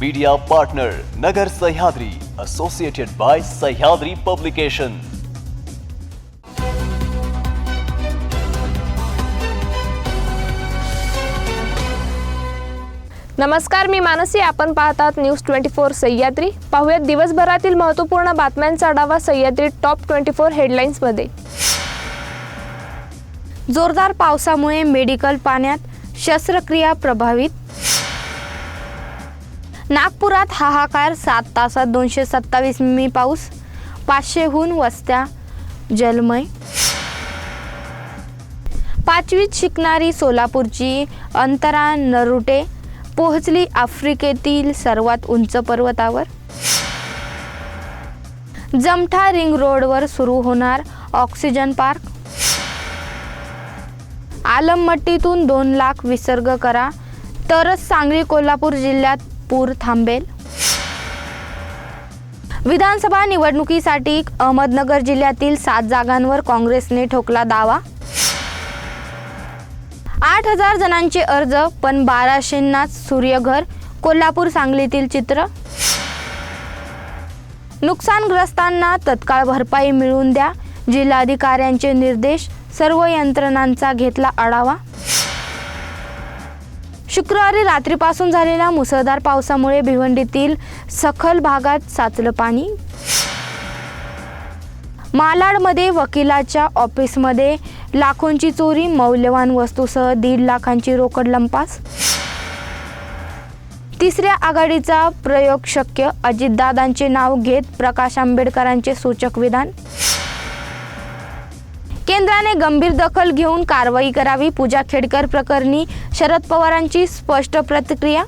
Media partner Nagar Sahyadri associated by Sahyadri publication नमस्कार मी मानसी. आपण पाहतात न्यूज ट्वेंटी फोर सह्याद्री. पाहूयात दिवसभरातील महत्त्वपूर्ण बातम्यांचा आढावा सह्याद्री टॉप ट्वेंटी फोर हेडलाईन्समध्ये जोरदार पावसामुळे मेडिकल पाण्यात शस्त्रक्रिया प्रभावित. नागपुरात हाहाकार सात तासात दोनशे सत्तावीस मिमी पाऊस पाचशेहून वस्त्या जलमय. पाचवीत शिकणारी सोलापूरची अंतरा नरुटे पोहोचली आफ्रिकेतील सर्वात उंच पर्वतावर. जमठा रिंग रोडवर सुरू होणार ऑक्सिजन पार्क. आलममट्टीतून दोन लाख विसर्ग करा तरच सांगली कोल्हापूर जिल्ह्यात पूर थांबेल? विधानसभा निवडणुकीसाठी अहमदनगर जिल्ह्यातील सात जागांवर काँग्रेसने ठोकला दावा. आठ हजार जणांचे अर्ज पण बाराशेंनाच सूर्यघर कोल्हापूर सांगलीतील चित्र. नुकसानग्रस्तांना तत्काळ भरपाई मिळवून द्या जिल्हाधिकाऱ्यांचे निर्देश सर्व यंत्रणांचा घेतला आढावा. शुक्रवारी रात्रीपासून झालेल्या मुसळधार पावसामुळे भिवंडीतील सखल भागात साचलं पाणी. मालाडमध्ये वकिलाच्या ऑफिसमध्ये लाखोंची चोरी मौल्यवान वस्तूसह दीड लाखांची रोकड लंपास. तिसऱ्या आघाडीचा प्रयोग शक्य अजितदादांचे नाव घेत प्रकाश आंबेडकरांचे सूचक विधान. केंद्राने गंभीर दखल घेऊन कारवाई करावी. पूजा खेडकर प्रकरणी शरद पवारांची स्पष्ट प्रतिक्रिया.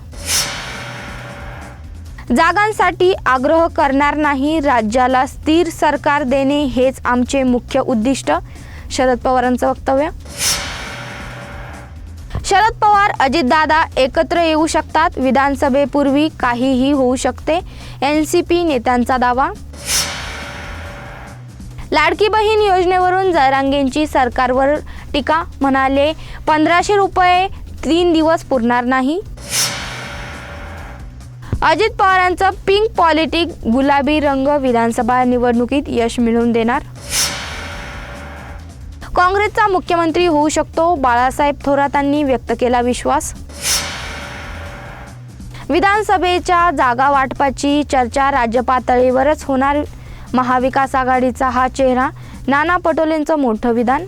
जागांसाठी आग्रह करणार नाही. राज्याला स्थिर सरकार देणे हेच आमचे मुख्य उद्दिष्ट. शरद पवारांचं वक्तव्य. शरद पवार अजितदादा एकत्र येऊ शकतात. विधानसभेपूर्वी काहीही होऊ शकते. एन सी पी नेत्यांचा दावा. लाडकी बहीण योजनेवरून जरांगेंची सरकारवर टीका म्हणाले पंधराशे रुपये तीन दिवस पुरणार नाही. अजित पवारांचं पिंक पॉलिटिक गुलाबी रंग विधानसभा निवडणुकीत यश मिळवून देणार. काँग्रेसचा मुख्यमंत्री होऊ शकतो बाळासाहेब थोरातांनी व्यक्त केला विश्वास. विधानसभेच्या जागा वाटपाची चर्चा राज्य पातळीवरच होणार महाविकास आघाडीचा हा चेहरा नाना पटोलेंचं मोठं विधान?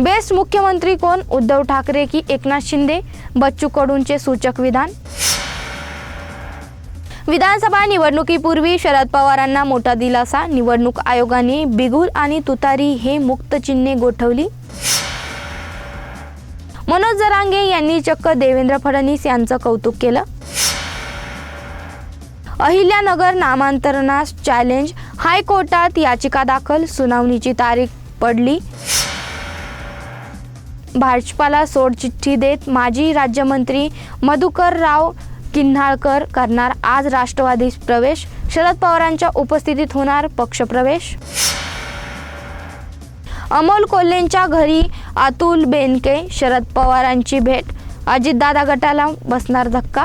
बेस्ट मुख्यमंत्री कोण? उद्धव ठाकरे की एकनाथ शिंदे? बच्चू कडूंचे सूचक विधान? विधानसभा निवडणुकीपूर्वी शरद पवारांना मोठा दिलासा. निवडणूक आयोगाने बिगुल आणि तुतारी हे मुक्त चिन्हे गोठवली. मनोज जरांगे यांनी चक्क देवेंद्र फडणवीस यांचं कौतुक केलं. अहिल्यानगर नामांतरणास चॅलेंज हायकोर्टात याचिका दाखल. सुनावणीची तारीख पडली. भाजपाला सोडचिठ्ठी देत माजी राज्यमंत्री मधुकर राव किन्हाळकर करणार. आज राष्ट्रवादी प्रवेश. शरद पवारांच्या उपस्थितीत होणार पक्षप्रवेश. अमोल कोल्हेंच्या घरी अतुल बेनके. शरद पवारांची भेट. अजितदादा गटाला बसणार धक्का.